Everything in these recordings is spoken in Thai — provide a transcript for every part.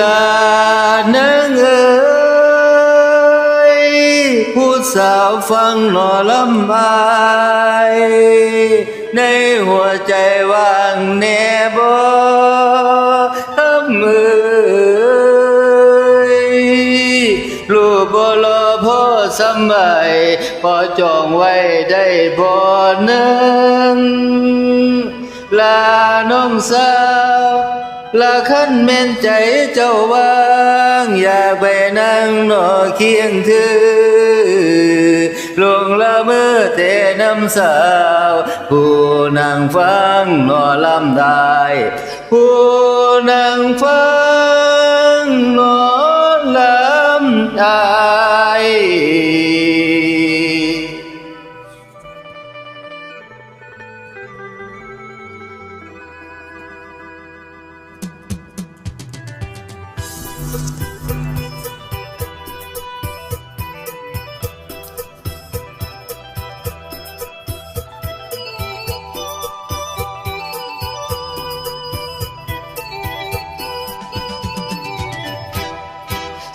ลานางเอ๋ยผู้สาวฟังหนอลำไายในหัวใจว่างแน่บ่ทำเอ๋ยลูกบ่รอพ่อสมัยพอจองไว้ได้บ่นั้นลาน้องสาว ละคันแม่นใจเจ้าวางอยากไปนั่งนอเคียงเธอลงละเมื่อแต่น้ำสาว ผู้นั่งฟังนอลำได้ผู้นั่งฟังนอลำได้ Música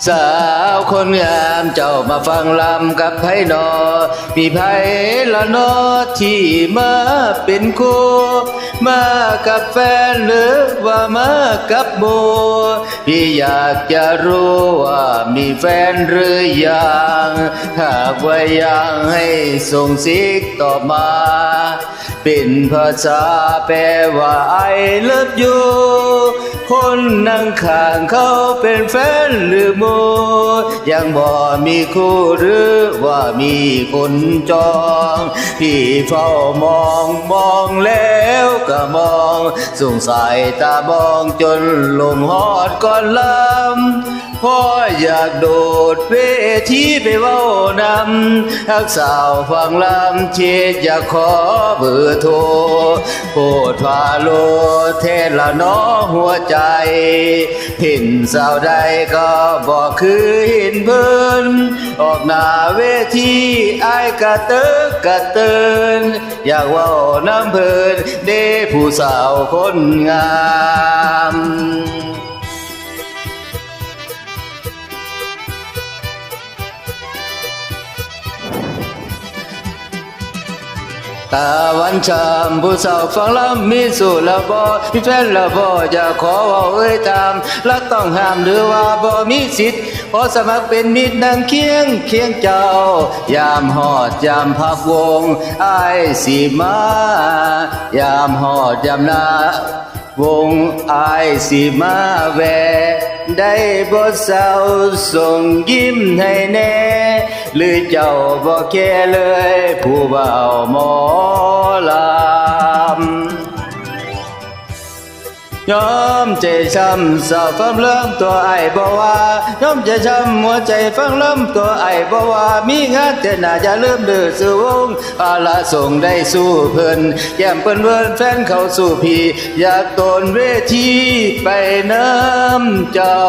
สาวคนงามเจ้ามาฟังลำกับไพนอ มีไพละนอที่มาเป็นคู่มากับแฟนหรือว่ามากับโบพี่อยากจะรู้ว่ามีแฟนหรือยังหากว่ายังให้ส่งสิกต่อมา เป็นภาษาแปลว่า I love you คนนั่งข้างเขาเป็นแฟนหรือโมยังบ่มีคู่หรือว่ามีคนจอง พี่เฝ้ามองมองแล้วก็มองสงสัยตามองจนลมหอดก่อนลำพ่ออยากโดดเว ทีไปเว้านำทักสาวฟังลำเชียอยากขอเบอร์โทรโปรดพาโลเทศละน้อหัวใจ เห็นสาวใดก็บอกคือเห็นเพิ่นออกหน้าเวทีไอายกะเติกกะเตินอยากว่าน้ำเพิ่นเด้ผู้สาวคนงาม ตาวันชามผู้สาวฟังลำมีสู่ละบ่มีแฟนละบ่จะขอว่าเอ้ยตามรักต้องห้ามหรือว่าบ่มีสิทธิ์ขอสมัครเป็นมิตรนางเคียงเคียงเจ้า ยามหอดยามพักวงอายสิมายามหอดยามนาวงอายสิมาแว ได้บ่เศร้าส่งยิ้มให้แน่ หรือเจ้าบ่แค่เลย ผู้เบาหมอลำยอมใจช้ำสาวฟังเริ่มตัวไอ้บ่ว่ายอมใจช้ำหัวใจฟังเริ่มตัวไอ้บ่ว่ามีงานแต่น่าจะเริ่มเดือดสู่วงอาละส่งได้สู้เพิ่นแย้มเปิ้นเวินแฟนเข้าสู่พี่ อยากโตนเวทีไปน้ำเจ้า